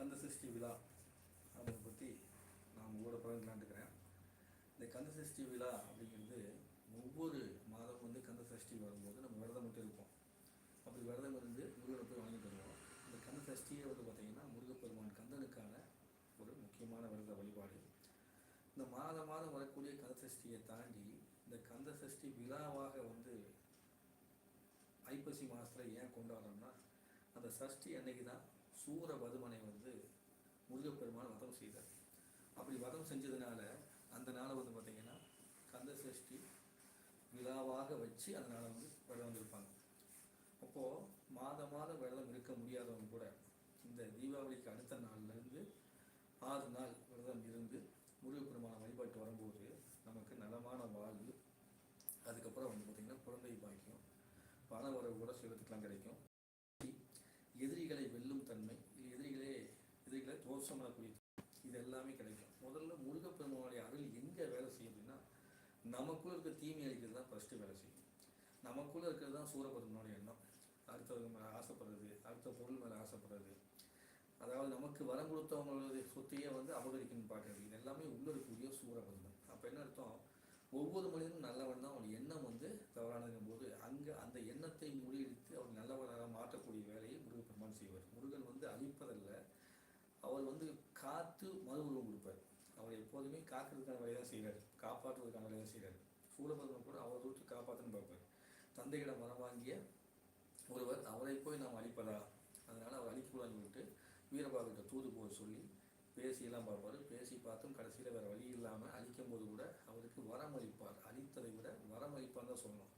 கந்த சஷ்டி விழா அதை பற்றி நான் உங்களோட பகிர்ந்துலான்ட்டுக்கிறேன் இந்த கந்த சஷ்டி விழா அப்படிங்கிறது ஒவ்வொரு மாதம் வந்து கந்த சஷ்டி வரும்போது நம்ம விரதம் மட்டும் இருப்போம். அப்படி விரதம் இருந்து முருகனை போய் வாங்கிட்டு வருவோம். இந்த கந்த சஷ்டியை வந்து பார்த்திங்கன்னா முருகப்பெருமான் கந்தனுக்கான ஒரு முக்கியமான விரத வழிபாடு. இந்த மாதம் மாதம் வரக்கூடிய கந்த சஷ்டியை தாண்டி இந்த கந்த சஷ்டி விழாவாக வந்து ஐப்பசி மாதத்தில் ஏன் கொண்டாடுறோம்னா அந்த சஷ்டி அன்னைக்கு தான் சூரபதுமனை வந்து முருகப்பெருமான் வதம் செய்தார். அப்படி வதம் செஞ்சதுனால அந்த நாளை வந்து பார்த்திங்கன்னா கந்த சஷ்டி விழாவாக வச்சு அந்த நாளை வந்து விரதம் இருப்பாங்க. அப்போது மாதம் மாதம் விரதம் இருக்க முடியாதவங்க கூட இந்த தீபாவளிக்கு அடுத்த நாள்லேருந்து ஆறு நாள் விரதம் இருந்து முருகப்பெருமான வழிபாட்டு வரும்போது நமக்கு நலமான வாழ்வு. அதுக்கப்புறம் வந்து பார்த்திங்கன்னா குழந்தை பாக்கியம் பண வரவு கூட செய்வதற்கெல்லாம் கிடைக்கும். எதிரிகளை வெல்லும் தன்மை எதிரிகளே எதிரிகளை தோஷம் பண்ணக்கூடிய இது எல்லாமே கிடைக்கும். முதல்ல முருகப்பெருமானுடைய அருள் எங்கே வேலை செய்யும் அப்படின்னா நமக்குள்ள இருக்க தீமை அளிக்கிறது தான் ஃபஸ்ட்டு வேலை செய்யும். நமக்குள்ள இருக்கிறது தான் சூரபெருமானுடைய எண்ணம். அடுத்தவங்க மேலே ஆசைப்படுறது அடுத்த பொருள் மேலே ஆசைப்படுறது. அதாவது நமக்கு வரம் கொடுத்தவங்களுடைய சொத்தையே வந்து அபகரிக்கணும்னு பார்க்குறது இது எல்லாமே உள்ள இருக்கக்கூடிய சூரபந்தம் அப்போ என்ன அர்த்தம்? ஒவ்வொரு மனிதனும் நல்லவன் தான். அவன் எண்ணம் வந்து தவறானதுங்கும் போது அங்கே அந்த எண்ணத்தை முறியடித்து அவர் நல்லவனாக மாற்றக்கூடிய வேலையை முருகப்பெருமான் செய்வார். முருகன் வந்து அழிப்பதல்ல. அவர் வந்து காத்து மறு உருவம் கொடுப்பார். அவர் எப்போதுமே காக்கிறதுக்கான வேலையை தான் செய்கிறார் காப்பாற்றுவதற்கான வேலையை தான் செய்கிறார் சூரபத்மன் கூட அவரை விட்டு காப்பாற்றணும்னு பார்ப்பார். தந்தையிடம் மரம் வாங்கிய ஒருவர் அவரை போய் நாம் அழிப்பதா? அதனால் அவர் அழிக்கூடாதுன்னு சொல்லிட்டு வீரபாகிட்ட தூது போக சொல்லி பேசியெல்லாம் பார்ப்பார். பேசி பார்த்தும் கடைசியில் வேறு வழி இல்லாமல் அழிக்கும் போது கூட அவருக்கு வரம் அளிப்பார். அழித்ததை விட வரம் அளிப்பார் தான் சொல்லணும்.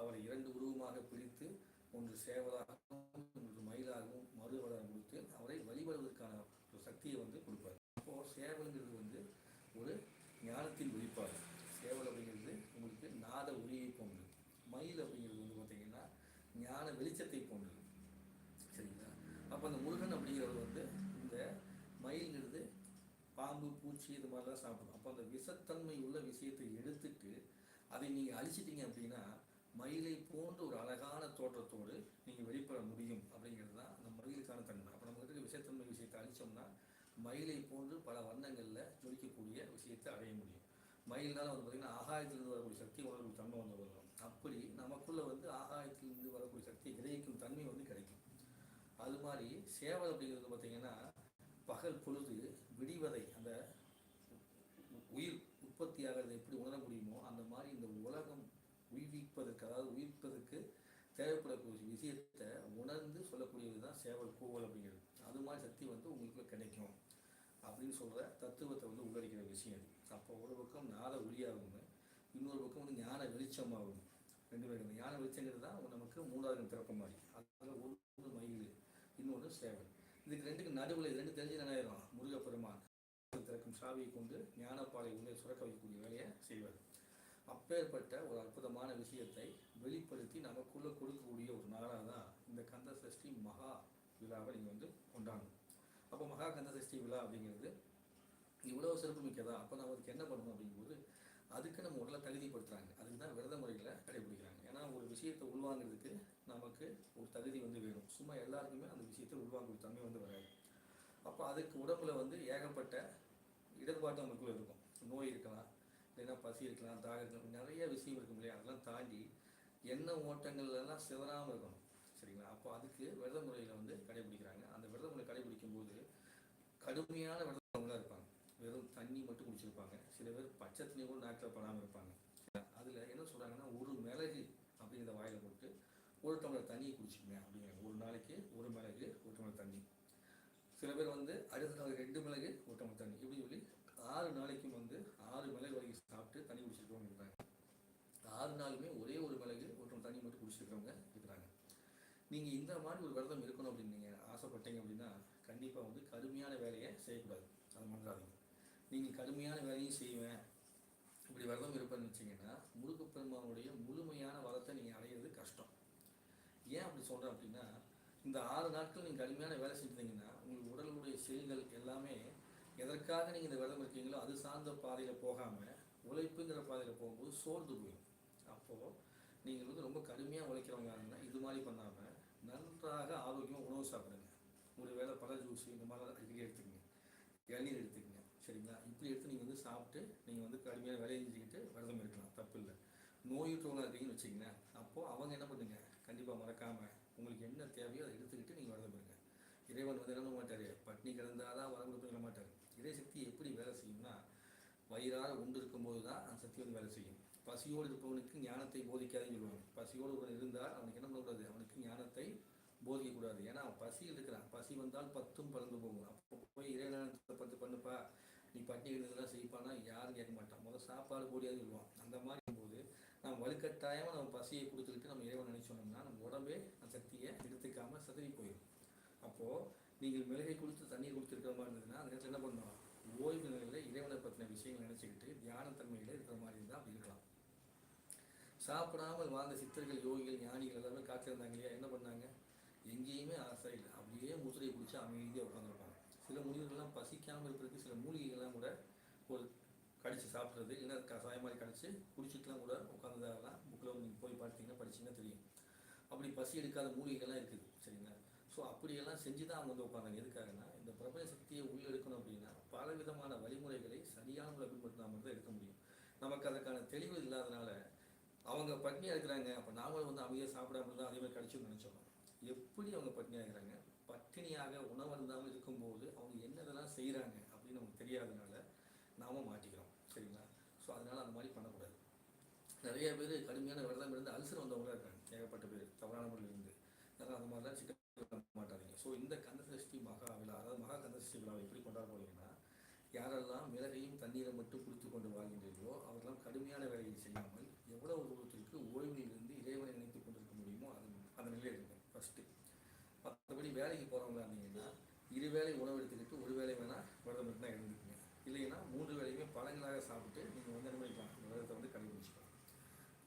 அவரை இரண்டு உருவமாக பிரித்து ஒன்று சேவலாகவும் ஒன்று மயிலாகவும் மறுவரம் கொடுத்து அவரை வழிபடுவதற்கான ஒரு சக்தியை வந்து கொடுப்பார் அப்போது சேவலுங்கிறது வந்து ஒரு ஞானத்தின் வெளிப்பாடு சேவல் அப்படிங்கிறது உங்களுக்கு நாத ஒளியை போன்றது மயில் அப்படிங்கிறது வந்து பார்த்தீங்கன்னா ஞான வெளிச்சத்தை போன்றது. சரிங்களா? அப்போ அந்த முருகன் அப்படிங்கிறது வந்து இந்த மயில்ங்கிறது பாம்பு பூச்சி இது மாதிரிலாம் சாப்பிடும் அப்போ அந்த விஷத்தன்மை உள்ள விஷயத்தை எடுத்துட்டு அதை நீங்கள் அழிச்சிட்டீங்க அப்படின்னா மயிலை போன்ற ஒரு அழகான தோற்றத்தோடு நீங்கள் வெளிப்பட முடியும் அப்படிங்கிறது தான் அந்த மயிலுக்கான தன்மை. அப்போ நம்ம இருக்க விஷத்தன்மை விஷயத்தை அழிச்சோம்னா மயிலை போன்று பல வண்ணங்களில் ஜொலிக்கக்கூடிய விஷயத்தை அடைய முடியும். மயில்னால வந்து பார்த்திங்கன்னா ஆகாயத்திலிருந்து வரக்கூடிய சக்தி உணர்வு தன்மை வந்து வரும். அப்படி நமக்குள்ளே வந்து ஆகாயத்திலிருந்து வரக்கூடிய சக்தியை கிரகிக்கும் தன்மை வந்து கிடைக்கும். அது மாதிரி சேவல் அப்படிங்கிறது பார்த்திங்கன்னா பகல் பொழுது விடிவதை அந்த உயிர் உற்பத்தி ஆகிறதை எப்படி உணர முடியுமோ அந்த மாதிரி இந்த உலகம் உயிர்விப்பதற்கு அதாவது உயிர்ப்பதற்கு தேவைப்படக்கூடிய விஷயத்தை உணர்ந்து சொல்லக்கூடியது தான் சேவல் கூவல் அப்படிங்கிறது. அது மாதிரி சக்தி வந்து உங்களுக்குள்ள கிடைக்கும் அப்படின்னு சொல்கிற தத்துவத்தை வந்து உள்ளடிக்கிற விஷயம் அது. அப்போ ஒரு பக்கம் நாத ஒளியாகும் இன்னொரு பக்கம் வந்து ஞான வெளிச்சமாகும் ரெண்டு பேரும் ஞான வெளிச்சங்கிறது தான் நமக்கு மூணாவது திறக்க மாதிரி. அதில் ஒரு மயில் இன்னொன்று சேவல். இதுக்கு ரெண்டுக்கு நடுவில் இது ரெண்டு தெரிஞ்சு நினைக்கிறோம் முருகப்பெருமான் திறக்கும் சாவியை கொண்டு ஞானப்பாலை உள்ளே சுரக்க வைக்கக்கூடிய வேலையை செய்வார். அப்பேற்பட்ட ஒரு அற்புதமான விஷயத்தை வெளிப்படுத்தி நமக்குள்ளே கொடுக்கக்கூடிய ஒரு நாளாக தான் இந்த கந்த சஷ்டி மகா விழாவை நீங்கள் வந்து கொண்டாடணும். அப்போ மகா கந்த சஷ்டி விழா அப்படிங்கிறது இவ்வளோ சிறப்பு மிக்கதா? அப்போ நம்ம அதுக்கு என்ன பண்ணணும் அப்படிங்கும்போது அதுக்கு நம்ம உடலை தகுதிப்படுத்துகிறாங்க அதுக்கு தான் விரத முறைகளை கடைபிடிக்கிறோம். விஷயத்தை உள்வாங்கிறதுக்கு நமக்கு ஒரு தகுதி வந்து வேணும். சும்மா எல்லாருக்குமே அந்த விஷயத்தை உள்வாங்கக்கூடிய தன்மை வந்து வராது. அப்போ அதுக்கு உடம்புல வந்து ஏகப்பட்ட இடர்பாடு நமக்குள்ளே இருக்கும். நோய் இருக்கலாம் இல்லைன்னா பசி இருக்கலாம் தாகம் இருக்கலாம் நிறைய விஷயம் இருக்கும் இல்லையா? அதெல்லாம் தாண்டி எண்ண ஓட்டங்கள்லாம் சிதறாமல் இருக்கணும். சரிங்களா? அப்போ அதுக்கு விரத முறையில் வந்து கடைபிடிக்கிறாங்க. அந்த விரத முறை கடைபிடிக்கும் போது கடுமையான விரதங்களாக இருப்பாங்க. வெறும் தண்ணி மட்டும் குடிச்சிருப்பாங்க. சில பேர் பச்சை தண்ணி கூட நாட்டில் படாமல் இருப்பாங்க. அதில் என்ன சொல்கிறாங்கன்னா ஒரு மிளகு ஒரு டம்ளர் தண்ணியை குடிச்சிக்கங்க அப்படிங்க. ஒரு நாளைக்கு ஒரு மிளகு ஒரு டம்ளர் தண்ணி. சில பேர் வந்து அடுத்த நாள் ரெண்டு மிளகு ஒரு டம்ளர் தண்ணி. இப்படி சொல்லி ஆறு நாளைக்கும் வந்து ஆறு மிளகு வரைக்கும் சாப்பிட்டு தண்ணி குடிச்சிருக்கவங்க இருக்கிறாங்க ஆறு நாளுமே ஒரே ஒரு மிளகு ஒரு டம்ளர் தண்ணி மட்டும் குடிச்சிருக்கவங்க இருக்கிறாங்க. நீங்கள் இந்த மாதிரி ஒரு விரதம் இருக்கணும் அப்படின்னு நீங்கள் ஆசைப்பட்டீங்க அப்படின்னா கண்டிப்பாக வந்து கடுமையான வேலையை செய்யக்கூடாது. அது மறந்துடாதீங்க. நீங்கள் கடுமையான வேலையும் செய்வேன் இப்படி விரதம் இருப்பேன்னு வச்சிங்கன்னா முருகப்பெருமானுடைய முழுமையான வரத்தை நீங்கள் அடையிறது கஷ்டம். ஏன் அப்படி சொல்கிறேன் அப்படின்னா இந்த ஆறு நாட்கள் நீங்கள் கடுமையான வேலை செஞ்சுருந்தீங்கன்னா உங்களுக்கு உடலுடைய செல்கள் எல்லாமே எதற்காக நீங்கள் இந்த விரதம் இருக்கீங்களோ அது சார்ந்த பாதையில் போகாமல் உழைப்புங்கிற பாதையில் போகும்போது சோர்ந்து போயிடும். அப்போது நீங்கள் வந்து ரொம்ப கடுமையாக உழைக்கிறவங்க இருந்தால் இது மாதிரி பண்ணாமல் நன்றாக ஆரோக்கியமாக உணவு சாப்பிடுங்க. ஒரு வேளை பழ ஜூஸ் இந்த மாதிரிலாம் அடிக்கடி எடுத்துக்கங்க. இளநீர் எடுத்துக்கங்க சரிங்களா? இப்படி எடுத்து நீங்கள் வந்து சாப்பிட்டு நீங்கள் வந்து கடுமையாக வேலை செஞ்சுக்கிட்டு விரதம் இருக்கலாம் தப்பு இல்லை நோயுற்றவங்களாக இருக்கீங்கன்னு வச்சிங்களேன் அப்போது அவங்க என்ன பண்ணுங்க? கண்டிப்பாக மறக்காமல் உங்களுக்கு என்ன தேவையோ அதை எடுத்துக்கிட்டு நீங்கள் வளர்ந்து பாருங்கள் இறைவன் வந்து என்ன மாட்டார்? பட்னி கிடந்தாதான் வரம் கொடுக்க மாட்டார். இறை சக்தி எப்படி வேலை செய்யும்னா வயிறார உண்டு இருக்கும்போது தான் அந்த சக்தி வந்து வேலை செய்யும். பசியோடு இருப்பவனுக்கு ஞானத்தை போதிக்காதுன்னு சொல்லுவாங்க. பசியோடு ஒருவன் இருந்தால் அவனுக்கு என்ன பண்ணக்கூடாது? அவனுக்கு ஞானத்தை போதிக்கக்கூடாது. ஏன்னா அவன் பசியில் இருக்கிறான். பசி வந்தால் பத்தும் பறந்து போகும். அப்போ போய் இறைவனத்தை பத்து பண்ணுப்பா. நீ பட்னி இருந்ததெல்லாம் செய்ப்பானா யாரும் கேட்க மாட்டான். முதல் சாப்பாடு போடியாது சொல்லுவான். அந்த மாதிரி வலுக்கட்டாயமாக நம்ம பசியை கொடுத்துக்கிட்டு நம்ம இறைவன் நினைச்சோம்னா நம்ம உடம்பே அந்த சக்தியை எடுத்துக்காம சதவி போயிடும் அப்போது நீங்கள் மிளகை கொடுத்து தண்ணீர் கொடுத்துருக்கிற மாதிரி இருந்ததுன்னா அந்த நேரத்தில் என்ன பண்ணணும்? ஓய்வு நிலையில் இறைவனை பற்றின விஷயங்கள் நினச்சிக்கிட்டு தியான தன்மையில் இருக்கிற மாதிரி இருந்தால் அப்படி இருக்கலாம். சாப்பிடாமல் வாழ்ந்த சித்தர்கள் யோகிகள் ஞானிகள் எல்லாமே காத்திருந்தாங்க இல்லையா? என்ன பண்ணாங்க? எங்கேயுமே ஆசை இல்லை. அப்படியே முதிரை குடித்து அமைதியாக உட்காந்துருப்பாங்க சில முனிவர்கள்லாம் பசிக்காமல் இருக்கிறதுக்கு சில மூலிகைகள்லாம் கூட ஒரு கடிச்சு சாப்பிட்றது இல்லைன்னா கசாயம் மாதிரி கடிச்சு குடிச்சிட்டுலாம் கூட உட்காந்ததெல்லாம் புக்கில் நீங்கள் போய் பார்த்தீங்கன்னா படிச்சீங்கன்னா தெரியும். அப்படி பசி எடுக்காத மூலிகைகள்லாம் இருக்குது சரிங்களா? ஸோ அப்படியெல்லாம் செஞ்சு தான் அவங்க வந்து உட்காந்தாங்க எதுக்காகனா இந்த பிரபஞ்ச சக்தியை உள்ளெடுக்கணும் அப்படின்னா பல விதமான வழிமுறைகளை சரியான முறை பின்பற்றினா மட்டும் தான் எடுக்க முடியும். நமக்கு அதுக்கான தெளிவு இல்லாதனால அவங்க பட்னியாக இருக்கிறாங்க அப்போ நாமளும் வந்து அமைதியாக சாப்பிடாம தான் அதே மாதிரி கடிச்சுன்னு நினச்சோம். எப்படி அவங்க பட்னியாக இருக்கிறாங்க பட்டினியாக உணவருந்தாமல் இருக்கும்போது அவங்க என்னதெல்லாம் செய்கிறாங்க அப்படின்னு நமக்கு தெரியாதனால நாம மாட்டிக்கிறோம். சரிங்களா? ஸோ அதனால் அந்த மாதிரி பண்ணக்கூடாது. நிறைய பேர் கடுமையான விரதம் இருந்து அல்சர் வந்தவங்களா இருக்காங்க. ஏகப்பட்ட பேர். தவறான முறையில் இருந்து. அதனால் அந்த மாதிரிலாம் சிக்கல் மாட்டாதீங்க. ஸோ இந்த கந்தசஷ்டி மகா விழா அதாவது மகா கந்தசஷ்டி விழாவை எப்படி கொண்டாட போறீங்கன்னா யாரெல்லாம் மிளகையும் தண்ணீரை மட்டும் குடித்து கொண்டு வாழ்கின்றீர்களோ அவரெல்லாம் கடுமையான வேலையை செய்யாமல் எவ்வளவு தூரத்திற்கு ஓய்விலிருந்து இறைவனை நினைத்து கொண்டிருக்க முடியுமோ அது அந்த நிலையில் இருக்கும் ஃபஸ்ட்டு மற்றபடி வேலைக்கு போகிறவங்களா இருந்தீங்கன்னா இரு உணவு எடுத்துக்கிட்டு ஒரு வேலை வேணால் விரதம் இருந்தால் இல்லைன்னா மூன்று வேலையுமே பழங்களாக சாப்பிட்டு நீங்கள் வந்து என்ன இந்த விரதத்தை வந்து கடைபிடிச்சிக்கலாம்.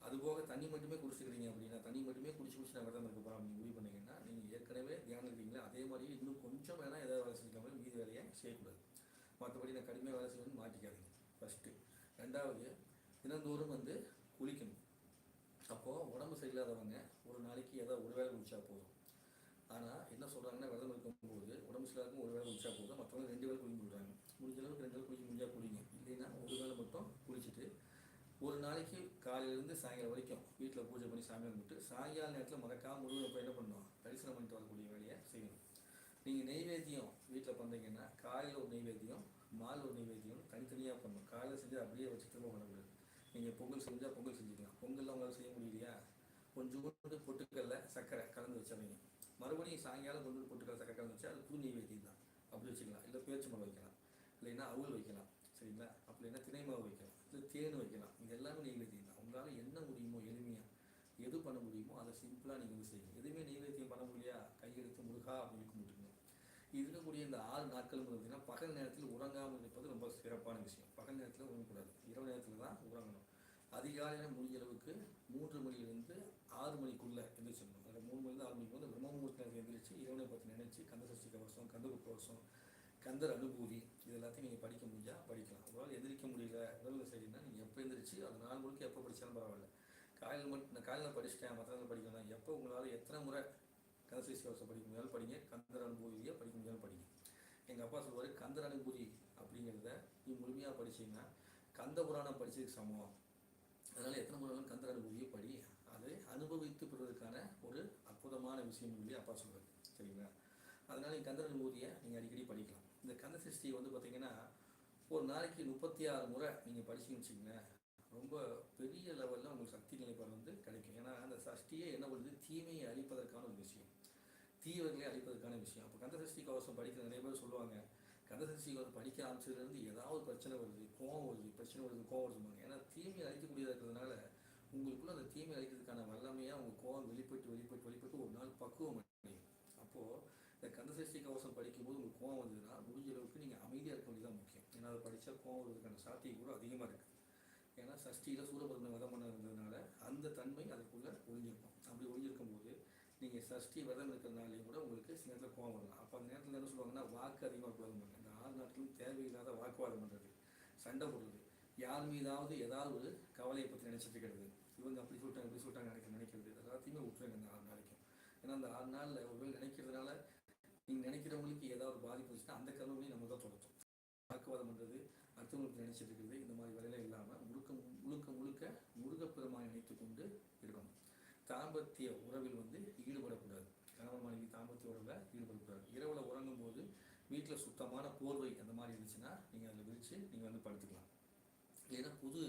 அதுபோக தண்ணி மட்டுமே குடிச்சிக்கிறீங்க அப்படின்னா தண்ணி மட்டுமே குடிச்சு குடிச்சு நான் விரதம் இருக்க போகிறோம் அப்படின்னு முடிவு பண்ணீங்கன்னா நீங்கள் ஏற்கனவே தியானம் இருக்கீங்களா அதே மாதிரி இன்னும் கொஞ்சம் வேணால் ஏதாவது வேலை செஞ்சுக்காமல் மீதி வேலையை செய்யக்கூடாது. மற்றபடி நான் கடுமையாக வேலை செய்யணும்னு மாட்டிக்காதீங்க. ஃபஸ்ட்டு ரெண்டாவது தினந்தோறும் வந்து குளிக்கணும். அப்போது உடம்பு சரியில்லாதவங்க ஒரு நாளைக்கு ஏதாவது ஒரு வேளை குளிச்சா போதும். ஆனால் என்ன சொல்கிறாங்கன்னா விரதம் இருக்கும்போது உடம்பு சரியில்லாதவங்க ஒரு வேளை குளிச்சா போதும். மற்றவங்க ரெண்டு வேலை குளிக்க விடுறாங்க முடிஞ்ச அளவுக்கு ரெண்டு நாள் குளிக்க முடிஞ்சால் குளிங்க. இல்லைன்னா ஒரு வேளை மட்டும் குளிச்சுட்டு ஒரு நாளைக்கு காலையிலேருந்து சாயங்காலம் வரைக்கும் வீட்டில் பூஜை பண்ணி சாமி கும்பிட்டு சாயங்கால நேரத்தில் மறக்காமல் முருகனை போய் என்ன பண்ணணும்? தரிசனம் பண்ணிட்டு வரக்கூடிய வேலையை செய்யணும். நீங்கள் நெய்வேத்தியம் வீட்டில் பண்ணுறீங்கன்னா காலையில் ஒரு நெய்வேத்தியம் மாலை ஒரு நெய்வேத்தியம் தனித்தனியாக பண்ணணும். காலையில் செஞ்சு அப்படியே வச்சு திரும்ப பண்ணக்கூடாது நீங்கள் பொங்கல் செஞ்சால் பொங்கல் செஞ்சுக்கலாம். பொங்கல்லாம் உங்களால் செய்ய முடியலையா? கொஞ்சோண்டு பொட்டுக்கல்ல சர்க்கரை கலந்து வச்சிடறீங்க. மறுபடியும் சாயங்காலம் கொஞ்சோண்டு பொட்டுக்கல்ல சர்க்கரை கலந்து வச்சா அது புது நெய்வேத்தியம் தான். அப்படி வச்சுக்கலாம். இல்லை பேச்சு மரம் வைக்கலாம். இல்லைன்னா அவுள் வைக்கலாம். சரிங்களா? அப்படி இல்லைன்னா திணை மாவு வைக்கலாம். இல்லை தேன் வைக்கலாம். இது எல்லாமே நெய்வேத்தியம் தான். உங்களால் என்ன முடியுமோ எளிமையாக எது பண்ண முடியுமோ அதை சிம்பிளாக நீங்கள் வந்து செய்யுங்க. எதுவுமே நெய்வேத்தியம் பண்ண முடியலையா? கையெழுத்து முருகா அப்படின்னு கும்பிட்டுருங்க இருக்கக்கூடிய இந்த ஆறு நாட்கள் பார்த்தீங்கன்னா பகல் நேரத்தில் உறங்காமல் இருப்பது ரொம்ப சிறப்பான விஷயம். பகல் நேரத்தில் உறங்கக்கூடாது. இரவு நேரத்தில் தான் உறங்கணும். அதிகாலையில் முடிஞ்ச அளவுக்கு மூன்று மணிலிருந்து ஆறு மணிக்குள்ளே எந்திரிச்சிடணும். அதில் மூணு மணிலேருந்து ஆறு மணிக்கு வந்து பிரம்மமுகூர்த்த நேரத்தில் எந்திரிச்சு இரவு பற்றி நினைச்சு கந்தசஷ்டி கவசம் கந்த கவசம் கந்தர் அனுபூதி இது எல்லாத்தையும் நீங்கள் படிக்க முடிஞ்சால் படிக்கலாம். உங்களால் எந்திரிக்க முடியல உடல் சரின்னா நீங்கள் எப்போ எந்திரிச்சு அது நாள் முழுக்க எப்போ படித்தாலும் பரவாயில்ல. காலையில் மட்டும் நான் காலையில் படிச்சுட்டேன் மற்ற நாள் படிக்கலாம் எப்போ உங்களால் எத்தனை முறை கந்தசஷ்டி கவசம் படிக்க முடியாலும் படிங்க கந்தர் அனுபூதியை படிக்க முடியாலும் படிங்க. எங்கள் அப்பா சொல்லுவார் கந்தர் அனுபூதி அப்படிங்கிறத நீ முழுமையாக படிச்சீங்கன்னா கந்த புராணம் படித்ததுக்கு சமம். அதனால் எத்தனை முறை கந்தர் அனுபூதியை படி. அதை அனுபவித்து பெறுவதற்கான ஒரு அற்புதமான விஷயம் சொல்லி அப்பா சொல்றாரு. சரிங்களா? அதனால் நீங்கள் கந்தர் அனுபூதியை நீங்கள் அடிக்கடி படிக்கலாம். இந்த கந்த சஷ்டியை வந்து பார்த்தீங்கன்னா ஒரு நாளைக்கு முப்பத்தி ஆறு முறை நீங்கள் படிச்சுன்னு வச்சிங்களேன் ரொம்ப பெரிய லெவலில் உங்களுக்கு சக்தி நிலைப்பாடு வந்து கிடைக்கும். ஏன்னா அந்த சஷ்டியே என்ன பண்ணுது? தீமையை அழிப்பதற்கான ஒரு விஷயம். தீவர்களை அழிப்பதற்கான விஷயம். அப்போ கந்த சஷ்டி கவசம் படிக்கிற நிறைய பேர் சொல்லுவாங்க கந்த சஷ்டி கவசம் படிக்க ஆரம்பிச்சதுலேருந்து ஏதாவது பிரச்சனை வருது கோவம் வருது பிரச்சனை வருது கோவம் வருதுமாங்க ஏன்னா தீமையை அழிக்கக்கூடியதாக இருக்கிறதுனால உங்களுக்குள்ள அந்த தீமை அழிக்கிறதுக்கான வல்லமையாக உங்கள் கோவம் வெளிப்பட்டு வெளிப்பட்டு வெளிப்பட்டு ஒரு நாள் பக்குவம் அடையும். அப்போது இந்த கந்தசஷ்டி கவசம் படிக்கும்போது உங்களுக்கு கோவம் வந்ததுன்னா முடிஞ்ச அளவுக்கு நீங்கள் அமைதியாக இருக்க வேண்டியது தான் முக்கியம். ஏன்னா அதை படித்தா கோவம் வருவதற்கான சாத்தியம் கூட அதிகமாக இருக்குது ஏன்னா சஷ்டியில் சூரபத்மன் வதம் பண்ண இருந்ததுனால அந்த தன்மை அதுக்குள்ளே ஒழிஞ்சிருக்கும் அப்படி ஒழிஞ்சிருக்கும் போது நீங்கள் சஷ்டி விரதம் இருக்கிறதுனாலே கூட உங்களுக்கு சில நேரத்தில் கோவம் வரலாம். அப்போ அந்த நேரத்தில் என்ன சொல்லுவாங்கன்னா வாக்கு அதிகமாக கூடாது இந்த ஆறு நாட்களும் தேவையில்லாத வாக்குவாதம் பண்ணுறது சண்டை போடுறது யார் மீதாவது ஏதாவது ஒரு கவலையை பற்றி நினச்சிட்டு இவங்க அப்படி சொல்லிட்டாங்க இப்படி சொல்லிட்டாங்க நினைக்க நினைக்கிறது எல்லாத்தையுமே விட்டுருங்க இந்த ஆறு நாளைக்கும். ஏன்னா அந்த ஆறு நாளில் ஒருவேளை நினைக்கிறதுனால நீங்கள் நினைக்கிறவங்களுக்கு ஏதாவது ஒரு பாதிப்பு இருந்துச்சுன்னா அந்த கர்மமே நம்ம தான் தொடர்த்தோம். வாக்குவாதம் பண்ணுறது அடுத்தவங்களுக்கு நினைச்சிட்டு இருக்கிறது இந்த மாதிரி வேலையெல்லாம் இல்லாமல் முழுக்க முழுக்க முழுக்க முருகப்பெருமான் நினைத்து கொண்டு இருக்கணும். தாம்பத்திய உறவில் வந்து ஈடுபடக்கூடாது. கணவன் மனைவி தாம்பத்திய உறவில் ஈடுபடக்கூடாது. இரவில் உறங்கும் போது வீட்டில் சுத்தமான போர்வை அந்த மாதிரி இருந்துச்சுன்னா நீங்கள் அதில் விரித்து நீங்கள் வந்து படுத்துக்கலாம். இல்லைன்னா புது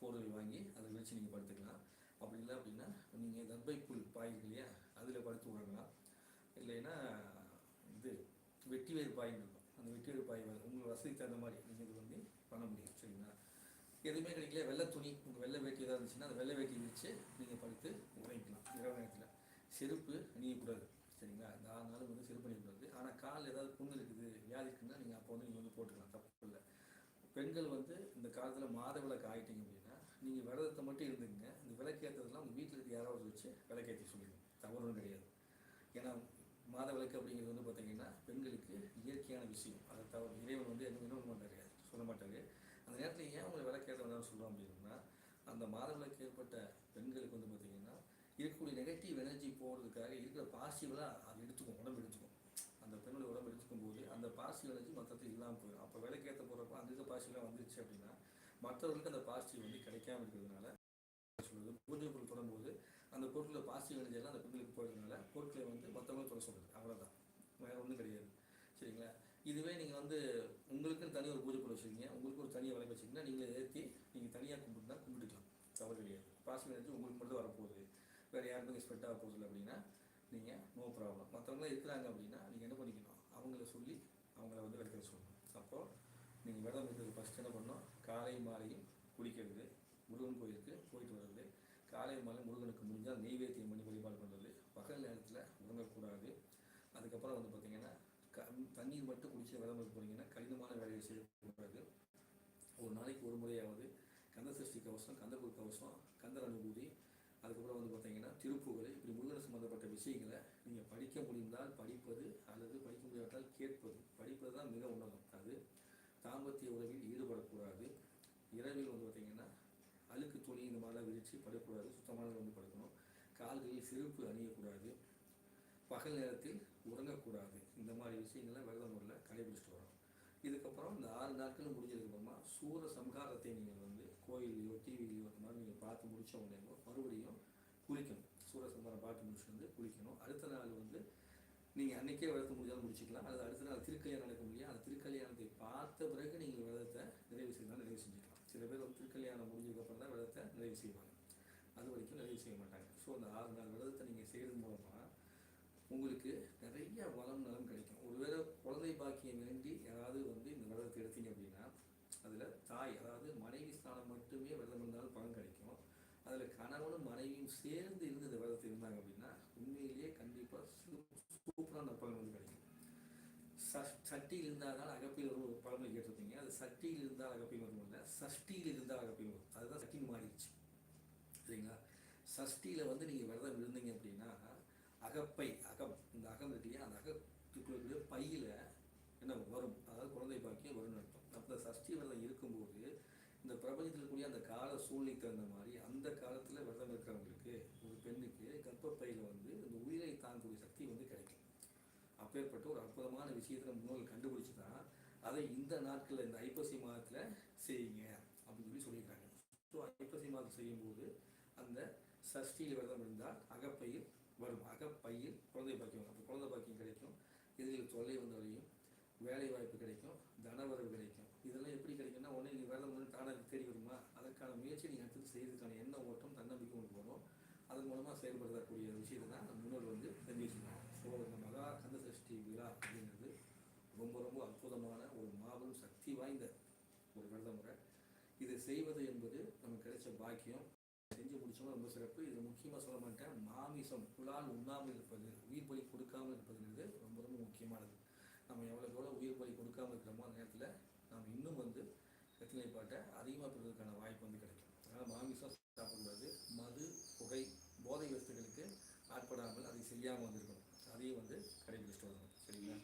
போர்வை வாங்கி அதை விரித்து நீங்கள் படுத்துக்கலாம். அப்படி இல்லை அப்படின்னா நீங்கள் தர்பைப்புல் பாய் இல்லையா? அதில் படுத்து உறங்கலாம். இல்லைன்னா வெட்டி வேறு இருக்கும் அந்த வெட்டி வேறு பாய் உங்கள் வசதிக்கு தகுந்த மாதிரி நீங்கள் இது வந்து பண்ண முடியும் சரிங்களா? எதுவுமே கிடைக்கல. வெள்ளை துணி உங்கள் வெள்ளை வேட்டி ஏதாவது இருந்துச்சுன்னா அந்த வெள்ளை வேட்டி வச்சு நீங்கள் படுத்து உறங்கிக்கலாம். இரவு நேரத்தில். செருப்பு அணியக்கூடாது சரிங்களா? இந்த ஆறு நாள் வந்து செருப்பு அணியக்கூடாது. ஆனால் கால் ஏதாவது புண்ணு இருக்குது வியாதி இருக்குன்னா நீங்கள் அப்போ வந்து நீங்கள் வந்து போட்டுக்கலாம். தப்பு இல்லை. பெண்கள் வந்து இந்த காலத்தில் மாத விளக்கு ஆகிட்டீங்க அப்படின்னா நீங்கள் விரதத்தை மட்டும் இருந்துங்க இந்த விளக்கேற்றதெல்லாம் உங்கள் வீட்டில் இருக்க யாராவது வச்சு விளக்கேற்றி சொல்லிடுங்க. தவறும் கிடையாது. ஏன்னா மாதவிளக்கு அப்படிங்கிறது வந்து பார்த்தீங்கன்னா பெண்களுக்கு இயற்கையான விஷயம். அதை தவிர இறைவன் வந்து எதுவும் பண்ண மாட்டார். சொல்ல மாட்டாரு. அந்த நேரத்தில் ஏன் உங்களை விளக்கேற்ற வேண்டாம்னு சொல்கிறோம் அப்படின்னா அந்த மாதவிளக்கு ஏற்பட்ட பெண்களுக்கு வந்து பார்த்தீங்கன்னா இருக்கக்கூடிய நெகட்டிவ் எனர்ஜி போகிறதுக்காக இருக்கிற பாசிட்டிவெலாம் அது எடுத்துக்கும் உடம்பு எடுத்துக்கும். அந்த பெண்ணுடைய உடம்பு எடுத்துக்கும் போது அந்த பாசிட்டிவ் எனர்ஜி மற்றத்தில் இல்லாமல் போயிடும். அப்போ விளக்கேற்ற போகிறப்ப அந்த இருக்க பாசிட்டிவ்லாம் வந்துருச்சு அப்படின்னா மற்றவர்களுக்கு அந்த பாசிட்டிவ் வந்து கிடைக்காம இருக்கிறதுனால சொல்கிறது பூஜை பொருள் தொடரும்போது அந்த பொருளில் பாசிட்டிவ் எனர்ஜியெல்லாம் அந்த பெண்களுக்கு போகிறதுனால பொருட்களை வந்து மற்றவங்களும் சொல்ல சொல்கிறது அவ்வளோதான் வேற ஒன்றும் கிடையாது. சரிங்களா? இதுவே நீங்கள் வந்து உங்களுக்குன்னு தனியாக ஒரு பூஜை பொருள் வச்சுருக்கீங்க. உங்களுக்கு ஒரு தனியாக விளக்கு வச்சிங்கன்னா நீங்கள் ஏற்றி நீங்கள் தனியாக கும்பிட்டுனா கும்பிட்டுக்கலாம். தவறு கிடையாது. பாசிட்டிவ் எனர்ஜி உங்களுக்கு மட்டும் வரப்போகுது. வேறு யாருக்கும் ஸ்ப்ரெட் ஆக போகுது அப்படின்னா நீங்கள் நோ ப்ராப்ளம் மற்றவங்களாம் இருக்கிறாங்க அப்படின்னா நீங்கள் என்ன பண்ணிக்கணும்? அவங்கள சொல்லி அவங்கள வந்து விளக்க சொல்லணும். அப்போது நீங்கள் விரதம் இருக்கிறது ஃபஸ்ட் என்ன பண்ணணும்? காலை மாலையும் குளிக்கிறது. முருகன் கோயிலுக்கு போயிட்டு வர்றது. காலை மாலை முருகனுக்கு முடிஞ்சால் நெய்வேத்தியம் பண்ணி வழிபாடு பண்ணுறது பகல் நேரத்தில் உறங்கக்கூடாது அதுக்கப்புறம் வந்து பார்த்தீங்கன்னா க தண்ணீர் மட்டும் குடிச்சு விளம்பரம் இருக்க போனீங்கன்னா கடினமான வேலையை செய்யக்கூடாது. ஒரு நாளைக்கு ஒரு முறையாவது கந்த சஷ்டி கவசம் கந்தகுரு கவசம் கந்தர் அனுபூதி அதுக்கப்புறம் வந்து பார்த்தீங்கன்னா திருப்புகள் இப்படி முருகன் சம்மந்தப்பட்ட விஷயங்களை நீங்கள் படிக்க முடிந்தால் படிப்பது அல்லது படிக்க முடியாவிட்டால் கேட்பது. படிப்பது தான் மிக உணவு அது தாம்பத்திய உறவில் ஈடுபடக்கூடாது. இரவில் வந்து பார்த்தீங்கன்னா அழுக்கு துணி இந்த மாதிரிலாம் விரித்து படக்கூடாது சுத்தமானது வந்து படுக்கணும். கால்களில் செருப்பு அணியக்கூடாது. பகல் நேரத்தில் உறங்கக்கூடாது. இந்த மாதிரி விஷயங்களை விரத முறையில் கடைபிடிச்சிட்டு வரோம் இதுக்கப்புறம் இந்த ஆறு நாட்கள் முடிஞ்சதுக்கப்புறமா சூர சம்ஹாரத்தை நீங்கள் வந்து கோயில்லையோ டிவிலையோ அந்த மாதிரி நீங்கள் பார்த்து முடிச்ச உடனே மறுபடியும் குளிக்கணும். சூர சம்ஹாரம் பார்த்து முடிச்சுட்டு வந்து குளிக்கணும். அடுத்த நாள் வந்து நீங்கள் அன்றைக்கே விரதத்தை முடிஞ்சாலும் முடிச்சுக்கலாம். அல்லது அடுத்த நாள் திருக்கல்யாணம் நடக்கும் இல்லையா அந்த திருக்கல்யாணத்தை பார்த்த பிறகு நீங்கள் விரதத்தை நிறைவு செய்யலாம் நிறைவு செஞ்சுக்கலாம் சில பேர் திருக்கல்யாணம் முடிஞ்சதுக்கப்புறம் தான் விரதத்தை நிறைவு செய்வாங்க. அது வரைக்கும் நிறைவு செய்ய மாட்டாங்க. ஸோ அந்த ஆறு நாள் விரதத்தை நீங்கள் செய்கிறது மூலமாக உங்களுக்கு நிறைய வளம் நலம் கிடைக்கும். ஒருவேளை குழந்தை பாக்கியம் வேண்டி யாராவது வந்து இந்த விரதத்தை எடுத்தீங்க அப்படின்னா அதில் தாய் அதாவது மனைவி ஸ்தானம் மட்டுமே விரதம் இருந்தாலும் பலன் கிடைக்கும். அதில் கணவனும் மனைவியும் சேர்ந்து இருந்து இந்த விரதத்தை இருந்தாங்க அப்படின்னா உண்மையிலேயே கண்டிப்பாக சூப்பரான பலன் வந்து கிடைக்கும். ச- சட்டியில் இருந்தால் தான் அகப்பில் வரும் ஒரு பழமொழி கேட்டிருப்பீங்க. அது சட்டியில் இருந்தால் அகப்பில் வரும் இல்லை சஷ்டியில் இருந்தால் அகப்பில் வரும் அதுதான் சட்டின்னு மாறிடுச்சு. சரிங்களா? சஷ்டியில் வந்து நீங்கள் விரதம் இருந்தீங்க அப்படின்னா அகப்பை அகம் இந்த அகம் இருக்கு இல்லையா அந்த அகத்துக்குள்ள பையில் என்ன வரும்? அதாவது குழந்தை பாக்கியம் வரும்னு அர்த்தம். அப்போ சஷ்டி விரதம் இருக்கும்போது இந்த பிரபஞ்சத்தில் இருக்கக்கூடிய அந்த கால சூழ்நிலைக்கு தகுந்த மாதிரி அந்த காலத்தில் விரதம் இருக்கிறவங்களுக்கு ஒரு பெண்ணுக்கு கர்ப்பப்பையில் வந்து இந்த உயிரை தாங்கக்கூடிய சக்தி வந்து கிடைக்கும். அப்பேற்பட்ட ஒரு அற்புதமான விஷயத்தை முன்னோர்கள் கண்டுபிடிச்சு தான் அதை இந்த நாட்களில் இந்த ஐப்பசி மாதத்தில் செய்யுங்க அப்படின்னு சொல்லி சொல்லியிருக்காங்க. ஸோ ஐப்பசி மாதம் செய்யும்போது அந்த சஷ்டியில் விரதம் இருந்தால் அகப்பையில் வரும். அகப்பையில் குழந்தை பாக்கியம். வரும். அப்போ குழந்தை பாக்கியம் கிடைக்கும். இதில் தொல்லை வந்தவரையும் வேலை வாய்ப்பு கிடைக்கும். தனவரவு கிடைக்கும். இதெல்லாம் எப்படி கிடைக்கும்னா உடனே நீங்கள் வேலை வந்து தானாக தேடி வருமா? அதற்கான முயற்சி நீங்கள் எடுத்து செய்யறதுக்கான எண்ண ஓட்டம் தன்னம்பிக்கை கொண்டு போகணும் அதன் மூலமாக செயல்படுத்தக்கூடிய விஷயத்தை தான் அந்த முன்னோர் வந்து செஞ்சு வச்சுருக்காங்க சோழர்கள் மகா கந்த சஷ்டி விழா அப்படிங்கிறது ரொம்ப ரொம்ப அற்புதமான ஒரு மாபெரும் சக்தி வாய்ந்த ஒரு விரத முறை. இதை செய்வது என்பது நமக்கு கிடைச்ச பாக்கியம். செஞ்சு முடிச்சவங்க ரொம்ப சிறப்பு. இது முக்கியமாக சொல்ல மாட்டேன். மாமிசம் புலால் உண்ணாமல் இருப்பது உயிர் பலி கொடுக்காமல் இருப்பதுங்கிறது ரொம்ப ரொம்ப முக்கியமானது. நம்ம எவ்வளோக்கு எவ்வளோ உயிர் பலி கொடுக்காம இருக்கிறோமோ அந்த நேரத்தில் நாம் இன்னும் வந்து பாட்டை அதிகமாக பெறுவதற்கான வாய்ப்பு வந்து கிடைக்கும் அதனால் மாமிசம் சாப்பிடக்கூடாது மது புகை போதை வஸ்துகளுக்கு ஆட்படாமல் அதை செய்யாமல் வந்திருக்கணும் அதையும் வந்து கடைபிடிச்சிட்டு வரணும் சரிங்களா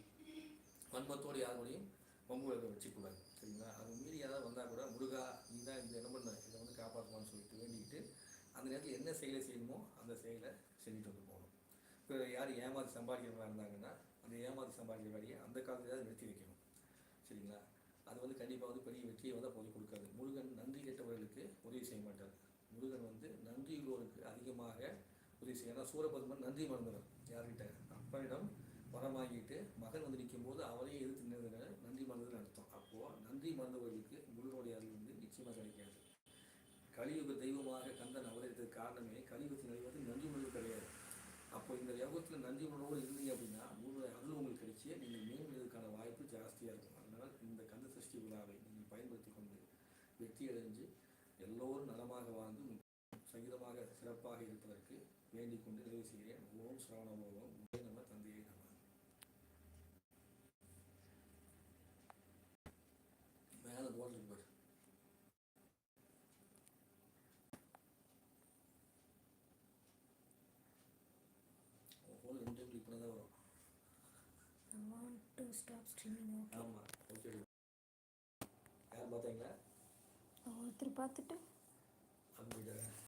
வன்மத்தோடு யாரோடையும் பங்கு வழக்க வச்சுக்கூடாது சரிங்களா? அது மீறி ஏதாவது வந்தால் கூட முருகா நீ தான் இந்த என்ன பண்ண? இதை வந்து காப்பாற்றுவான்னு சொல்லிட்டு வேண்டிக்கிட்டு அந்த நேரத்தில் என்ன செயலை செய்யணுமோ அந்த செயலை செஞ்சுட்டு வந்து போகணும். இப்போ யார் ஏமாற்றி சம்பாதிக்கிறவங்களா இருந்தாங்கன்னா அந்த ஏமாத்தி சம்பாதிக்கிற வேலையை அந்த காலத்தில் ஏதாவது நிறுத்தி வைக்கணும். சரிங்களா? அது வந்து கண்டிப்பாக வந்து பெரிய வெற்றியை வந்து போய் கொடுக்காது. முருகன் நன்றி கெட்டவர்களுக்கு உதவி செய்ய மாட்டார். முருகன் வந்து நன்றியுள்ளோருக்கு அதிகமாக உதவி செய்யும் ஏன்னா சூரபத்மன் நன்றி மறந்தவர் யார்கிட்ட? அப்பனிடம் வரம் வாங்கிட்டு வந்து நிற்கும்போது அவரையே எதிர்த்து நின்றதுனால நன்றி மறந்ததுன்னு அர்த்தம். அப்போது நன்றி மறந்தவர்களுக்கு முருகனுடைய அருள் வந்து நிச்சயமாக கிடைக்காது. கலியுக தெய்வமாக கந்தன் அவதரித்ததுக்கு காரணமே கலியுகத்தில் நடிவது நன்றி உணர்வு கிடையாது. அப்போ இந்த யோகத்தில் நன்றி உணர்வோடு இருந்தீங்க அப்படின்னா உங்களுடைய அருள் உங்களுக்கு கிடைச்சி நீங்கள் மேலும் வாய்ப்பு ஜாஸ்தியாக இருக்கும். அதனால் இந்த கந்த சஷ்டி விழாவை நீங்கள் பயன்படுத்தி கொண்டு வெற்றி அடைஞ்சு எல்லோரும் நலமாக வாழ்ந்து சங்கீதமாக சிறப்பாக இருப்பதற்கு வேண்டிக் கொண்டு நிறைவு செய்கிறேன். ஓம் சரவணபோகம் உதய நம தந்தையை நம மேலே போர்டு இருக்கு பாரு ஃபோன் ரெண்டு டைம் கிளிக் பண்ண தான் வரும். I want to stop streaming. Okay. ஆமாம் ஓகே யார் பார்த்தாங்களா? ஒருத்தர் பார்த்துட்டு. அப்படின்ட்டு